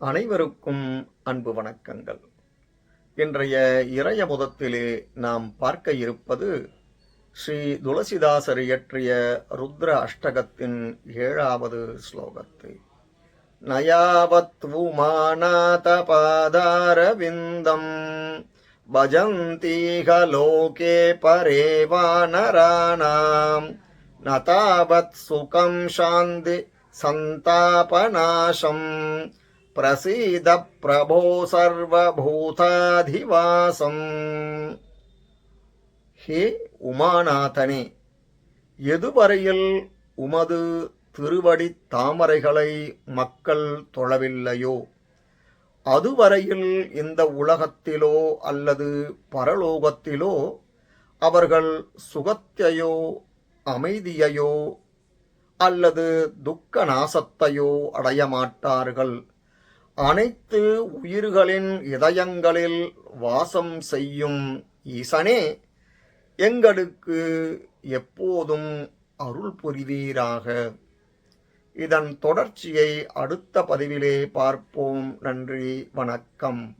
அனைவருக்கும் அன்பு வணக்கங்கள் இன்றைய இறைய முதத்திலே நாம் பார்க்க இருப்பது ஸ்ரீ துளசிதாசர் இயற்றிய ருத்ர அஷ்டகத்தின் ஏழாவது ஸ்லோகத்தை நயாவத் உமாநாத பாதாரவிந்தம் பஜந்தீக லோகே பரே வானராணாம் न तावत् सुखं शान्ति सन्तापनाशम् பிரசீத பிரபோ சர்வபூதாதிவாசம் ஹே உமாநாதனே எதுவரையில் உமது திருவடி தாமரைகளை மக்கள் தொழவில்லையோ? அதுவரையில் இந்த உலகத்திலோ அல்லது பரலோகத்திலோ அவர்கள் சுகத்தையோ அமைதியையோ அல்லது துக்க நாசத்தையோ அடையமாட்டார்கள். அனைத்து உயிர்களின் இதயங்களில் வாசம் செய்யும் ஈசனே எங்களுக்கு எப்போதும் அருள் புரிவீராக. இதன் தொடர்ச்சியை அடுத்த பதிவிலே பார்ப்போம். நன்றி வணக்கம்.